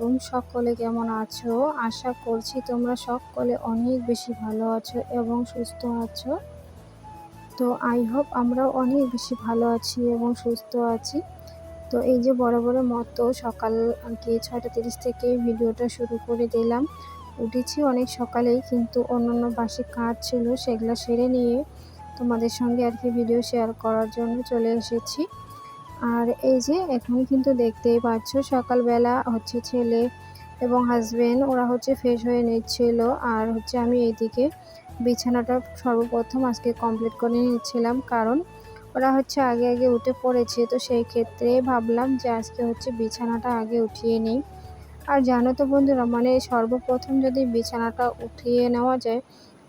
আলাইকুম সকলে কেমন আছো? আশা করছি তোমরা সকলে অনেক বেশি ভালো আছো এবং সুস্থ আছো। তো আই হোপ আমরাও অনেক বেশি ভালো আছি এবং সুস্থ আছি। তো এই যে বরাবরের মতো সকাল কি ছয়টা তিরিশ থেকে ভিডিওটা শুরু করে দিলাম। উঠেছি অনেক সকালেই কিন্তু অন্যান্য বাসি কাজ ছিল সেগুলো সেরে নিয়ে তোমাদের সঙ্গে আর কি ভিডিও শেয়ার করার জন্য চলে এসেছি। আর এই যে এখন কিন্তু দেখতেই পাচ্ছ, সকালবেলা হচ্ছে ছেলে এবং হাজবেন্ড ওরা হচ্ছে ফ্রেশ হয়ে নিচ্ছিল। আর হচ্ছে আমি এইদিকে বিছানাটা সর্বপ্রথম আজকে কমপ্লিট করে নিচ্ছিলাম, কারণ ওরা হচ্ছে আগে আগে উঠে পড়েছে। তো সেই ক্ষেত্রে ভাবলাম যে আজকে হচ্ছে বিছানাটা আগে উঠিয়ে নিই। আর জানো তো বন্ধুরা মানে সর্বপ্রথম যদি বিছানাটা উঠিয়ে নেওয়া যায়,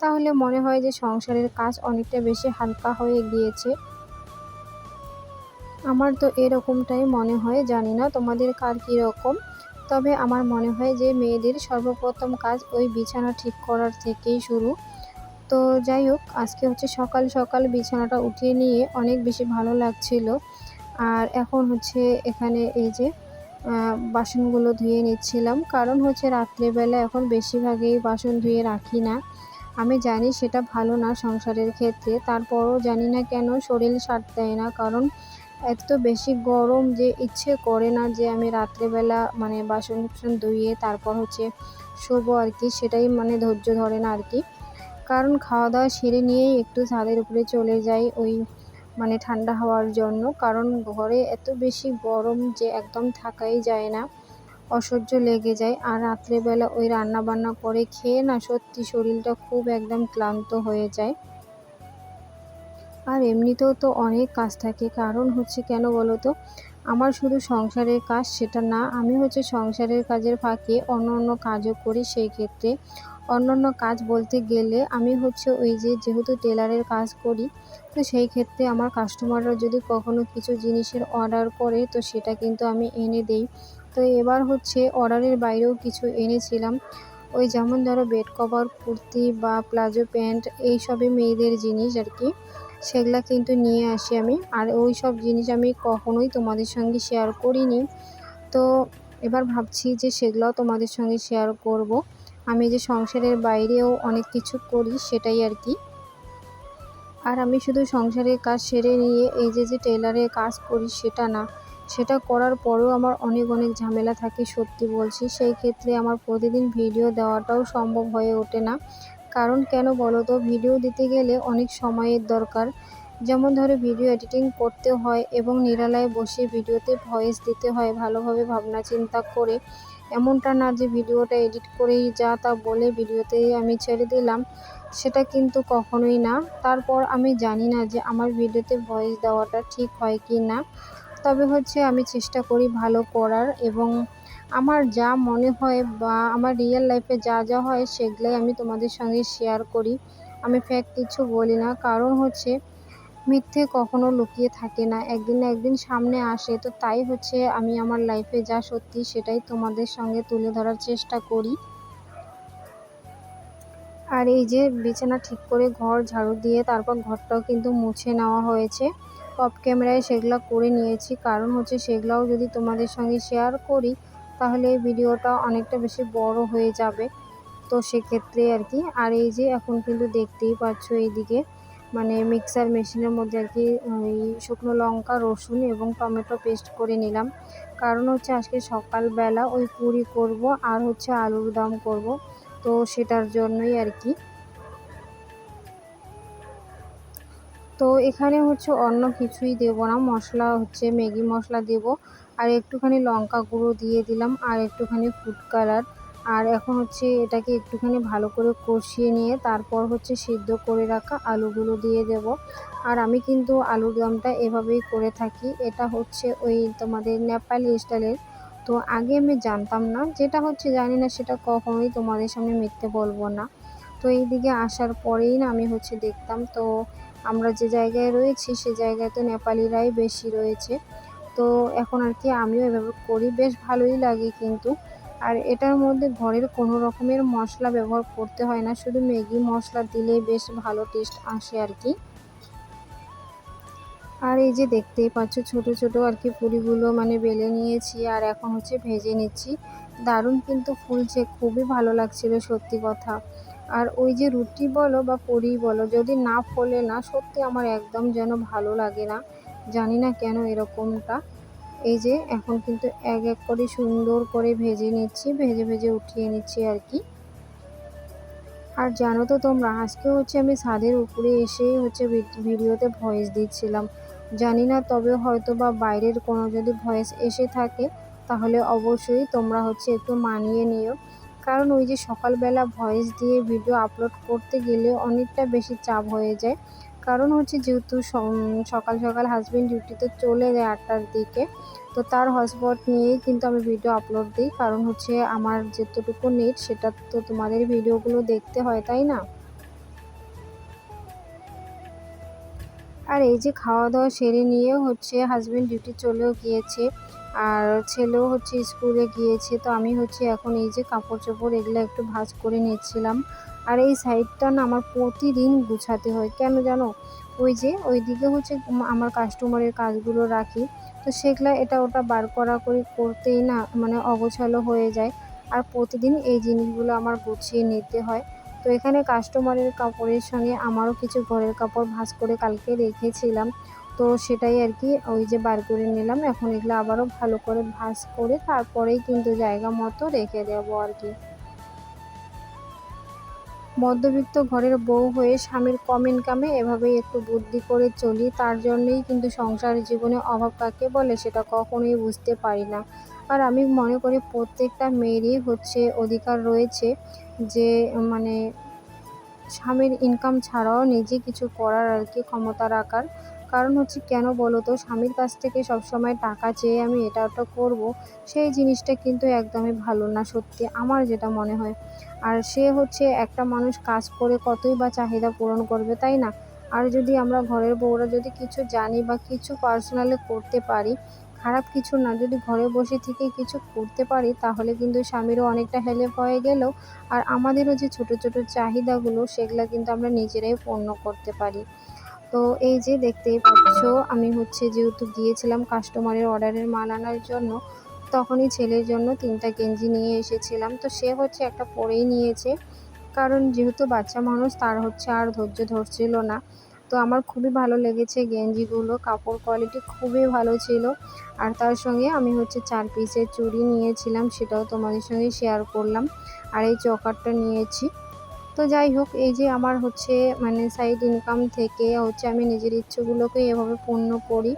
তাহলে মনে হয় যে সংসারের কাজ অনেকটা বেশি হালকা হয়ে গিয়েছে। আমার তো এরকমটাই মনে হয়, জানি না তোমাদের কার কীরকম। তবে আমার মনে হয় যে মেয়েদের সর্বপ্রথম কাজ ওই বিছানা ঠিক করার থেকেই শুরু। তো যাই হোক, আজকে হচ্ছে সকাল সকাল বিছানাটা উঠিয়ে নিয়ে অনেক বেশি ভালো লাগছিল। আর এখন হচ্ছে এখানে এই যে বাসনগুলো ধুয়ে নিচ্ছিলাম। কারণ হচ্ছে রাত্রেবেলা এখন বেশিরভাগই বাসন ধুয়ে রাখি না। আমি জানি সেটা ভালো না সংসারের ক্ষেত্রে। তারপরও জানি না কেন শরীর সার দেয় না। কারণ এত বেশি গরম যে ইচ্ছে করে না যে আমি রাত্রেবেলা মানে বাসন কুসন ধুয়ে তারপর হচ্ছে শোবো আর কি, সেটাই মানে ধৈর্য ধরে না আর কি। কারণ খাওয়া দাওয়া সেরে নিয়েই একটু ছাদের উপরে চলে যাই ওই মানে ঠান্ডা হওয়ার জন্য। কারণ ঘরে এত বেশি গরম যে একদম থাকাই যায় না, অসহ্য লেগে যায়। আর রাত্রেবেলা ওই রান্না বান্না করে খেয়ে না সত্যি শরীরটা খুব একদম ক্লান্ত হয়ে যায়। আর এমনিতেও তো অনেক কাজ থাকে। কারণ হচ্ছে কেন বলো তো? আমার শুধু সংসারের কাজ সেটা না, আমি হচ্ছে সংসারের কাজের ফাঁকে অন্য অন্য কাজও করি সেই ক্ষেত্রে। অন্য অন্য কাজ বলতে গেলে আমি হচ্ছে ওই যে যেহেতু টেলারের কাজ করি, তো সেই ক্ষেত্রে আমার কাস্টমাররা যদি কখনো কিছু জিনিসের অর্ডার করে, তো সেটা কিন্তু আমি এনে দেই। তো এবার হচ্ছে অর্ডারের বাইরেও কিছু এনেছিলাম। ওই যেমন ধরো বেড কভার, কুর্তি বা প্লাজো প্যান্ট, এইসবই মেয়েদের জিনিস আর কি। সেগুলা কিন্তু নিয়ে আসি আমি। আর ওই সব জিনিস আমি কখনোই তোমাদের সঙ্গে শেয়ার করিনি। তো এবার ভাবছি যে সেগুলোও তোমাদের সঙ্গে শেয়ার করব। আমি যে সংসারের বাইরেও অনেক কিছু করি সেটাই আর কি। আর আমি শুধু সংসারের কাজ সেরে নিয়ে এই যে যে টেলারের কাজ করি সেটা না। সেটা করার পরেও আমার অনেক অনেক ঝামেলা থাকে সত্যি বলছি। সেই ক্ষেত্রে আমার প্রতিদিন ভিডিও দেওয়াটাও সম্ভব হয়ে ওঠে না। কারণ কেন বলো তো? ভিডিও দিতে গেলে অনেক সময়ের দরকার। যেমন ধরো, ভিডিও এডিটিং করতে হয় এবং নিরালায় বসে ভিডিওতে ভয়েস দিতে হয়, ভালোভাবে ভাবনা চিন্তা করে। এমনটা না যে ভিডিওটা এডিট করেই যা তা বলে ভিডিওতে আমি ছেড়ে দিলাম, সেটা কিন্তু কখনোই না। তারপর আমি জানি না যে আমার ভিডিওতে ভয়েস দেওয়াটা ঠিক হয় কি না। তবে হচ্ছে আমি চেষ্টা করি ভালো করার এবং আমার যা মনে হয় বা আমার রিয়েল লাইফে যা যা হয় সেগুলোই আমি তোমাদের সঙ্গে শেয়ার করি। আমি ফ্যাক কিছু বলি না। কারণ হচ্ছে মিথ্যে কখনো লুকিয়ে থাকে না। একদিন না একদিন সামনে আসে। তো তাই হচ্ছে আমি আমার লাইফে যা সত্যি সেটাই তোমাদের সঙ্গে তুলে ধরার চেষ্টা করি। আর এই যে বিছানা ঠিক করে ঘর ঝাড়ু দিয়ে তারপর ঘরটাও কিন্তু মুছে নেওয়া হয়েছে। অফ ক্যামেরায় সেগুলো করে নিয়েছি। কারণ হচ্ছে সেগুলোও যদি তোমাদের সঙ্গে শেয়ার করি তাহলে এই ভিডিওটা অনেকটা বেশি বড় হয়ে যাবে। তো সেক্ষেত্রে আর কি, আর এই যে এখন কিন্তু দেখতেই পাচ্ছ এইদিকে মানে মিক্সার মেশিনের মধ্যে আর কি, ওই শুকনো লঙ্কা, রসুন এবং টমেটো পেস্ট করে নিলাম। কারণ হচ্ছে আজকে সকালবেলা ওই পুরি করব আর হচ্ছে আলুর দম করব, তো সেটার জন্যই আর কি। তো এখানে হচ্ছে অন্য কিছুই দেব না, মশলা হচ্ছে ম্যাগি মশলা দেব। আর একটুখানি লঙ্কা গুঁড়ো দিয়ে দিলাম, আর একটুখানি ফুড কালার আর এখন হচ্ছে এটাকে একটুখানি ভালো করে কষিয়ে নিয়ে তারপর হচ্ছে সিদ্ধ করে রাখা আলুগুলো দিয়ে দেব। আর আমি কিন্তু আলুর দমটা এভাবেই করে থাকি। এটা হচ্ছে ওই তোমাদের নেপালি স্টাইলের। তো আগে আমি জানতাম না, যেটা হচ্ছে জানি না সেটা কখনোই তোমাদের সামনে মিথ্যে বলব না। তো এই দিকে আসার পরেই না আমি হচ্ছে দেখতাম, তো আমরা যে জায়গায় রয়েছি সে জায়গায় তো নেপালিরাই বেশি রয়েছে। তো এখন আর কি আমিও এভাবে করি, বেশ ভালোই লাগে কিন্তু। আর এটার মধ্যে ঘরের কোনো রকমের মশলা ব্যবহার করতে হয় না, শুধু ম্যাগি মশলা দিলে বেশ ভালো টেস্ট আসে আর কি। আর এই যে দেখতেই পাচ্ছ, ছোট ছোট আর কি পুরিগুলো মানে বেলে নিয়েছি আর এখন হচ্ছে ভেজে নিচ্ছি। দারুণ কিন্তু ফুলছে, খুবই ভালো লাগছিল সত্যি কথা। আর ওই যে রুটি বলো বা পুরি বলো, যদি না ফোলে না, সত্যি আমার একদম যেন ভালো লাগে না। জানি না কেন এরকমটা। এই যে এখন কিন্তু এক এক করে সুন্দর করে ভেজে নিচ্ছি, ভেজে ভেজে উঠিয়ে নিচ্ছি আর কি। আর জানো তো তোমরা, আজকে হচ্ছে আমি ছাদের উপরে এসেই হচ্ছে ভিডিওতে ভয়েস দিচ্ছিলাম। জানি না তবে হয়তো বা বাইরের কোনো যদি ভয়েস এসে থাকে, তাহলে অবশ্যই তোমরা হচ্ছে একটু মানিয়ে নিও। কারণ ওই যে সকালবেলা ভয়েস দিয়ে ভিডিও আপলোড করতে গেলে অনেকটা বেশি চাপ হয়ে যায়। কারণ হচ্ছে যেহেতু সকাল সকাল হাজব্যান্ড ডিউটিতে চলে যায় আটটার দিকে, তো তার হটস্পট নিয়েই কিন্তু আমি ভিডিও আপলোড দিই। কারণ হচ্ছে আমার যেতটুকু নেট সেটা তো তোমাদের ভিডিওগুলো দেখতে হয়, তাই না? আর এই যে খাওয়া দাওয়া সেরে নিয়ে হচ্ছে হাজব্যান্ড ডিউটি চলেও গিয়েছে, আর ছেলেও হচ্ছে স্কুলে গিয়েছে। তো আমি হচ্ছে এখন এই যে কাপড় চোপড় এগুলো একটু ভাজ করে নিচ্ছিলাম। আর এই সাইডটা না আমার প্রতিদিন গুছাতে হয়। কেন জানো? ওই যে ওই দিকে হচ্ছে আমার কাস্টমারের কাজগুলো রাখি। তো সেগুলো এটা ওটা বার করা করে করতেই না মানে অগোছালো হয়ে যায়। আর প্রতিদিন এই জিনিসগুলো আমার গুছিয়ে নিতে হয়। তো এখানে কাস্টমারের কাপড়ের সঙ্গে আমারও কিছু ঘরের কাপড় ভাঁজ করে কালকে রেখেছিলাম। তো সেটাই আর কি, ওই যে বার করে নিলাম। এখন এগুলো আবারও ভালো করে ভাঁজ করে তারপরেই কিন্তু জায়গা মতো রেখে দেবো আর কি। মধ্যবিত্ত ঘরের বউ হয়ে স্বামীর কম ইনকামে এভাবেই একটু বুদ্ধি করে চলি, তার জন্যই কিন্তু সংসার জীবনে অভাব কাকে বলে সেটা কখনোই বুঝতে পারি না। আর আমি মনে করি প্রত্যেকটা মেয়েরই হচ্ছে অধিকার রয়েছে যে মানে স্বামীর ইনকাম ছাড়াও নিজে কিছু করার আর কি ক্ষমতা রাখার। কারণ হচ্ছে, কেন বলো তো? স্বামীর কাছ থেকে সবসময় টাকা চেয়ে আমি এটা ওটা করব, সেই জিনিসটা কিন্তু একদমই ভালো না সত্যি, আমার যেটা মনে হয়। আর সে হচ্ছে একটা মানুষ কাজ করে কতই বা চাহিদা পূরণ করবে, তাই না? আর যদি আমরা ঘরের বউরা যদি কিছু জানি বা কিছু পার্সোনালি করতে পারি, খারাপ কিছু না, যদি ঘরে বসে থেকে কিছু করতে পারি, তাহলে কিন্তু স্বামীরও অনেকটা হেল্প হয়ে গেল। আর আমাদেরও যে ছোট ছোট চাহিদাগুলো, সেগুলো কিন্তু আমরা নিজেরাই পূর্ণ করতে পারি। তো এই যে দেখতেই পাচ্ছ, আমি হচ্ছে যেহেতু গিয়েছিলাম কাস্টমারের অর্ডারের মাল আনার জন্য, তখনই ছেলের জন্য তিনটা গেঞ্জি নিয়ে এসেছিলাম। তো সে হচ্ছে একটা পরেই নিয়েছে, কারণ যেহেতু বাচ্চা মানুষ, তার হচ্ছে আর ধৈর্য ধরছিল না। তো আমার খুবই ভালো লেগেছে গেঞ্জিগুলো, কাপড় কোয়ালিটি খুবই ভালো ছিল। আর তার সঙ্গে আমি হচ্ছে চার পিসের চুড়ি নিয়েছিলাম, সেটাও তোমাদের সঙ্গে শেয়ার করলাম। আর এই চকারটা নিয়েছি। তো যাই হোক, এই যে আমার হচ্ছে মানে সাইড ইনকাম থেকে হচ্ছে আমি নিজের ইচ্ছেগুলোকে এভাবে পূর্ণ করি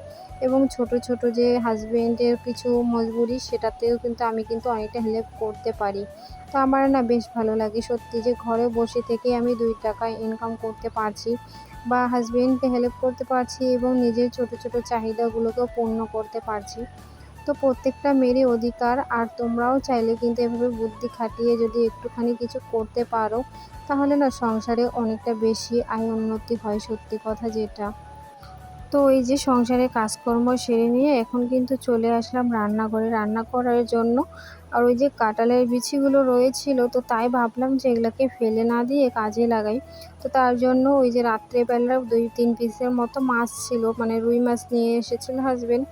এবং ছোট ছোট যে হাজব্যান্ডের কিছু মজবুরি সেটাতেও কিন্তু আমি কিন্তু অনেকটা হেল্প করতে পারি। তো আমার না বেশ ভালো লাগে সত্যি যে ঘরে বসে থেকে আমি দুই টাকা ইনকাম করতে পারছি বা হাজব্যান্ডকে হেল্প করতে পারছি এবং নিজের ছোট ছোট চাহিদাগুলোকেও পূর্ণ করতে পারছি। তো প্রত্যেকটা মেয়েরই অধিকার, আর তোমরাও চাইলে কিন্তু এভাবে বুদ্ধি খাটিয়ে যদি একটুখানি কিছু করতে পারো, তাহলে না সংসারে অনেকটা বেশি আয় উন্নতি হয়, সত্যি কথা যেটা। তো এই যে সংসারে কাজকর্ম সেরে নিয়ে এখন কিন্তু চলে আসলাম রান্নাঘরে। রান্না করার জন্য আর ওই যে কাঁঠালের বিছিগুলো রয়েছিল, তো তাই ভাবলাম যে এগুলোকে ফেলে না দিয়ে কাজে লাগাই। তো তার জন্য ওই যে রাত্রেবেলা দুই তিন পিসের মতো মাছ ছিল মানে রুই মাছ নিয়ে এসেছিল হাজবেন্ড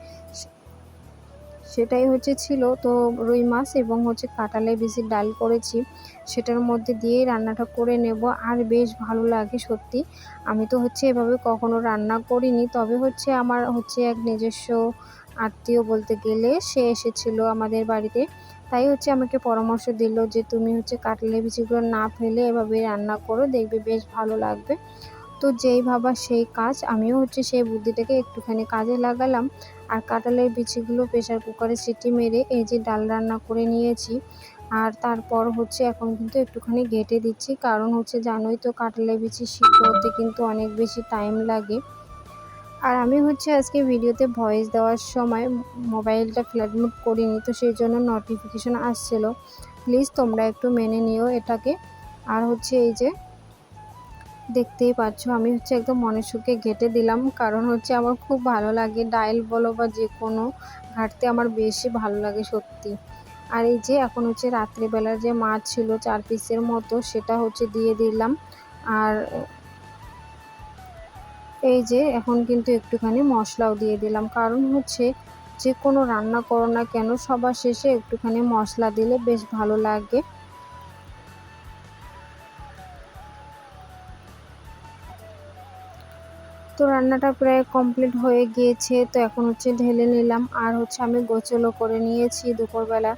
সেটাই হচ্ছে ছিল। তো রুই মাছ এবং হচ্ছে কাঁঠালের বিচির ডাল করেছি, সেটার মধ্যে দিয়েই রান্নাটা করে নেব। আর বেশ ভালো লাগে সত্যি। আমি তো হচ্ছে এভাবে কখনো রান্না করিনি। তবে হচ্ছে আমার হচ্ছে এক নিজস্ব আত্মীয় বলতে গেলে সে এসেছিল আমাদের বাড়িতে। তাই হচ্ছে আমাকে পরামর্শ দিল যে তুমি হচ্ছে কাঁঠালের বিচিগুলো না ফেলে এভাবে রান্না করো, দেখবে বেশ ভালো লাগবে। তো যেই ভাবা সেই কাজ, আমিও হচ্ছে সেই বুদ্ধিটাকে একটুখানি কাজে লাগালাম। আর কাঁঠালের বিচিগুলো প্রেশার কুকারে সিটি মেরে এই যে ডাল রান্না করে নিয়েছি। আর তারপর হচ্ছে এখন কিন্তু একটুখানি ঘেটে দিচ্ছি। কারণ হচ্ছে জানোই তো কাঁঠালের বিচি সিদ্ধ হতে কিন্তু অনেক বেশি টাইম লাগে। আর আমি হচ্ছে আজকে ভিডিওতে ভয়েস দেওয়ার সময় মোবাইলটা ফ্ল্যাট মুড করিনি, তো সেই জন্য নোটিফিকেশন আসছিল। প্লিজ তোমরা একটু মেনে নিও এটাকে। আর হচ্ছে এই যে দেখতেই পাচ্ছ, আমি হচ্ছে একদম মনের সুখে ঘেটে দিলাম। কারণ হচ্ছে আমার খুব ভালো লাগে ডাইল বলো বা যে কোনো ঘাটতে আমার বেশি ভালো লাগে সত্যি। আর এই যে এখন হচ্ছে রাত্রিবেলার যে মাছ ছিল চার পিসের মতো, সেটা হচ্ছে দিয়ে দিলাম। আর এই যে এখন কিন্তু একটুখানি মশলাও দিয়ে দিলাম। কারণ হচ্ছে যে কোনো রান্না করো না কেন, সবার শেষে একটুখানি মশলা দিলে বেশ ভালো লাগে। তো রান্নাটা প্রায় কমপ্লিট হয়ে গিয়েছে, তো এখন হচ্ছে ঢেলে নিলাম। আর হচ্ছে আমি গোচলও করে নিয়েছি দুপুরবেলা।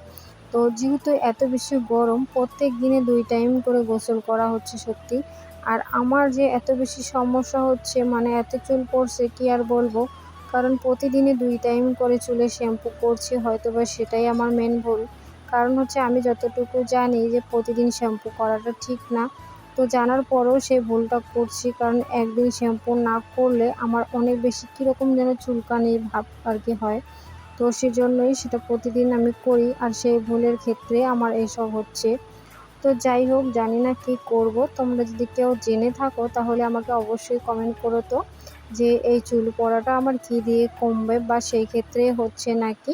তো যেহেতু এত বেশি গরম, প্রত্যেক দিনে দুই টাইম করে গোসল করা হচ্ছে সত্যি। আর আমার যে এত বেশি সমস্যা হচ্ছে মানে এত চুল পড়ছে কি আর বলব? কারণ প্রতিদিনে দুই টাইম করে চুলে শ্যাম্পু করছি হয়তো বা সেটাই আমার মেন ভুল। কারণ হচ্ছে আমি যতটুকু জানি যে প্রতিদিন শ্যাম্পু করাটা ঠিক না। তো জানার পরেও সেই ভুলটা করছি, কারণ একদিন শ্যাম্পু না করলে আমার অনেক বেশি কীরকম যেন চুলকানি ভাব আর কি হয়। তো সেজন্যই সেটা প্রতিদিন আমি করি, আর সেই ভুলের ক্ষেত্রে আমার এইসব হচ্ছে। তো যাই হোক, জানি না কী করব। তোমরা যদি কেউ জেনে থাকো, তাহলে আমাকে অবশ্যই কমেন্ট করো তো, যে এই চুল পড়াটা আমার কী দিয়ে কমবে বা সেই ক্ষেত্রে হচ্ছে নাকি?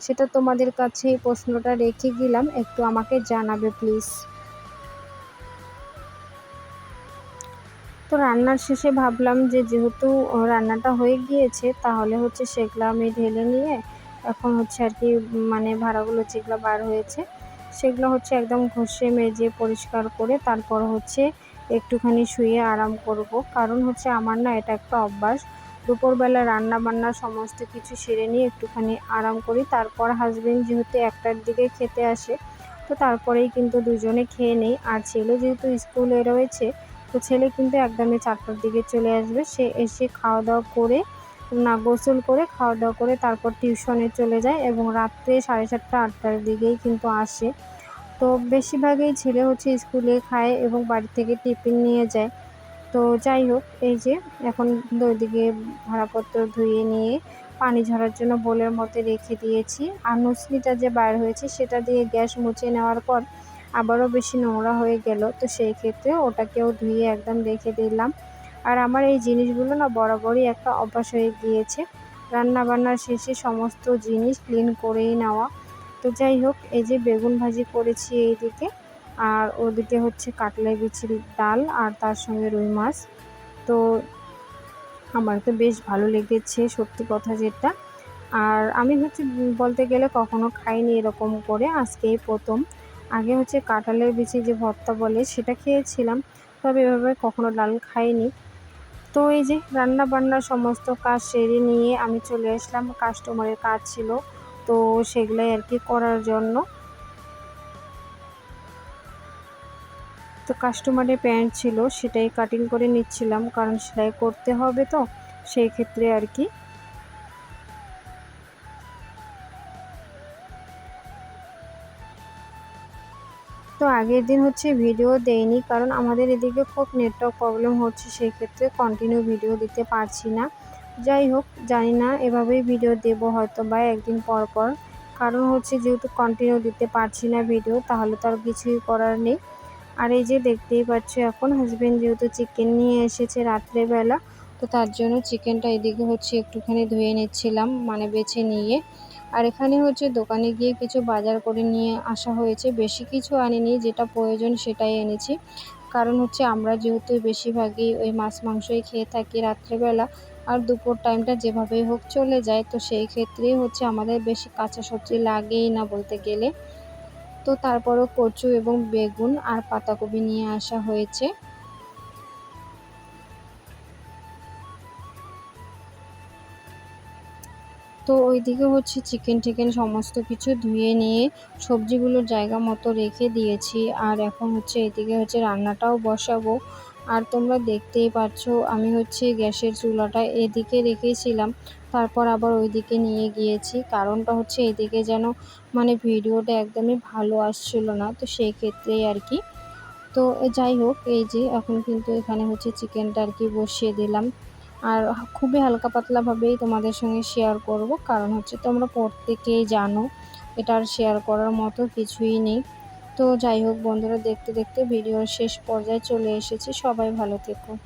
সেটা তোমাদের কাছে এই প্রশ্নটা রেখে গেলাম একটু আমাকে জানাবে প্লিজ তো রান্নার শেষে ভাবলাম যে যেহেতু রান্নাটা হয়ে গিয়েছে, তাহলে হচ্ছে সেগুলো আমি ঢেলে নিয়ে এখন হচ্ছে আর কি মানে ভাড়াগুলো যেগুলো বার হয়েছে, সেগুলো হচ্ছে একদম ঘষে মেজে পরিষ্কার করে তারপর হচ্ছে একটুখানি শুয়ে আরাম করব। কারণ হচ্ছে আমার না এটা একটা অভ্যাস। দুপুরবেলা রান্না বান্না সমস্ত কিছু সেরে নিয়ে একটুখানি আরাম করি। তারপর হাজবেন্ড যেহেতু একটার দিকে খেতে আসে, তো তারপরেই কিন্তু দুজনে খেয়ে নেই। আর ছেলে যেহেতু স্কুলে রয়েছে তো ছেলে কিন্তু একদমই চারটার দিকে চলে আসবে। সে এসে খাওয়া দাওয়া করে, না, গোসল করে খাওয়া দাওয়া করে তারপর টিউশনে চলে যায় এবং রাত্রে সাড়ে সাতটা, আটটার দিকেই কিন্তু আসে। তো বেশিরভাগই ছেলে হচ্ছে স্কুলে খায় এবং বাড়ি থেকে টিফিন নিয়ে যায়। তো যাই হোক, এই যে এখন ওইদিকে ভাড়াপত্র ধুয়ে নিয়ে পানি ঝরার জন্য বোলের মধ্যে রেখে দিয়েছি। আর নুসলিটা যে বাইর হয়েছে সেটা দিয়ে গ্যাস মুছে নেওয়ার পর আবারও বেশি নোংরা হয়ে গেল। তো সেই ক্ষেত্রে ওটাকেও ধুয়ে একদম রেখে দিলাম। আর আমার এই জিনিসগুলো না বরাবরই একটা অভ্যাস হয়ে গিয়েছে। রান্না বান্নার শেষে সমস্ত জিনিস ক্লিন করেই নেওয়া। তো যাই হোক, এই যে বেগুন ভাজি করেছি এইদিকে। আর ওদিকে হচ্ছে কাটলাই বিচির ডাল আর তার সঙ্গে রুই মাছ। তো আমার তো বেশ ভালো লেগেছে সত্যি কথা যেটা। আর আমি হচ্ছে বলতে গেলে কখনো খাইনি এরকম করে, আজকেই প্রথম। আগে হচ্ছে কাঁঠালের বিচি যে ভর্তা বলে সেটা খেয়েছিলাম, তবে এভাবে কখনো ডাল খাইনি। তো এই যে রান্না বান্নার সমস্ত কাজ সেরে নিয়ে আমি চলে আসলাম কাস্টমারের কাজ ছিল, তো সেগুলাই আর কি করার জন্য। তো কাস্টমারের প্যান্ট ছিল, সেটাই কাটিং করে নিচ্ছিলাম, কারণ সেলাই করতে হবে তো, সেই ক্ষেত্রে আর কি। তো আগের দিন হচ্ছে ভিডিও দেয়নি কারণ আমাদের এদিকে খুব নেটওয়ার্ক প্রবলেম হচ্ছে সেই ক্ষেত্রে কন্টিনিউ ভিডিও দিতে পারছি না। যাই হোক, জানি না এভাবেই ভিডিও দেব হয়তো বা একদিন পর পর। কারণ হচ্ছে যেহেতু কন্টিনিউ দিতে পারছি না ভিডিও তাহলে তো আর কিছুই করার নেই। আর এই যে দেখতেই পাচ্ছ, এখন হাজব্যান্ড যেহেতু চিকেন নিয়ে এসেছে রাত্রেবেলা, তো তার জন্য চিকেনটা এদিকে হচ্ছে একটুখানি ধুয়ে নিচ্ছিলাম মানে বেছে নিয়ে। আর এখানে হচ্ছে দোকানে গিয়ে কিছু বাজার করে নিয়ে আসা হয়েছে। বেশি কিছু আনিনি, যেটা প্রয়োজন সেটাই এনেছি। কারণ হচ্ছে আমরা যেহেতু বেশিরভাগই ওই মাছ মাংসই খেয়ে থাকি রাত্রেবেলা, আর দুপুর টাইমটা যেভাবেই হোক চলে যায়, তো সেই ক্ষেত্রেই হচ্ছে আমাদের বেশি কাঁচা সবজি লাগেই না বলতে গেলে। তো তারপরও কচু এবং বেগুন আর পাতাকপি নিয়ে আসা হয়েছে। তো ওইদিকে হচ্ছে চিকেন টিকেন সমস্ত কিছু ধুয়ে নিয়ে সবজিগুলোর জায়গা মতো রেখে দিয়েছি। আর এখন হচ্ছে এদিকে হচ্ছে রান্নাটাও বসাবো। আর তোমরা দেখতেই পাচ্ছ আমি হচ্ছে গ্যাসের চুলাটা এদিকে রেখেছিলাম, তারপর আবার ওইদিকে নিয়ে গিয়েছি। কারণটা হচ্ছে এদিকে যেন মানে ভিডিওটা একদমই ভালো আসছিল না, তো সেই ক্ষেত্রেই আর কি। তো যাই হোক, এই যে এখন কিন্তু এখানে হচ্ছে চিকেনটা আর কি বসিয়ে দিলাম। আর খুবই হালকা পাতলাভাবেই তোমাদের সঙ্গে শেয়ার করব। কারণ হচ্ছে তোমরা প্রত্যেকেই জানো, এটা আর শেয়ার করার মতো কিছুই নেই। তো যাই হোক বন্ধুরা, দেখতে দেখতে ভিডিওর শেষ পর্যায়ে চলে এসেছি। সবাই ভালো থেকো।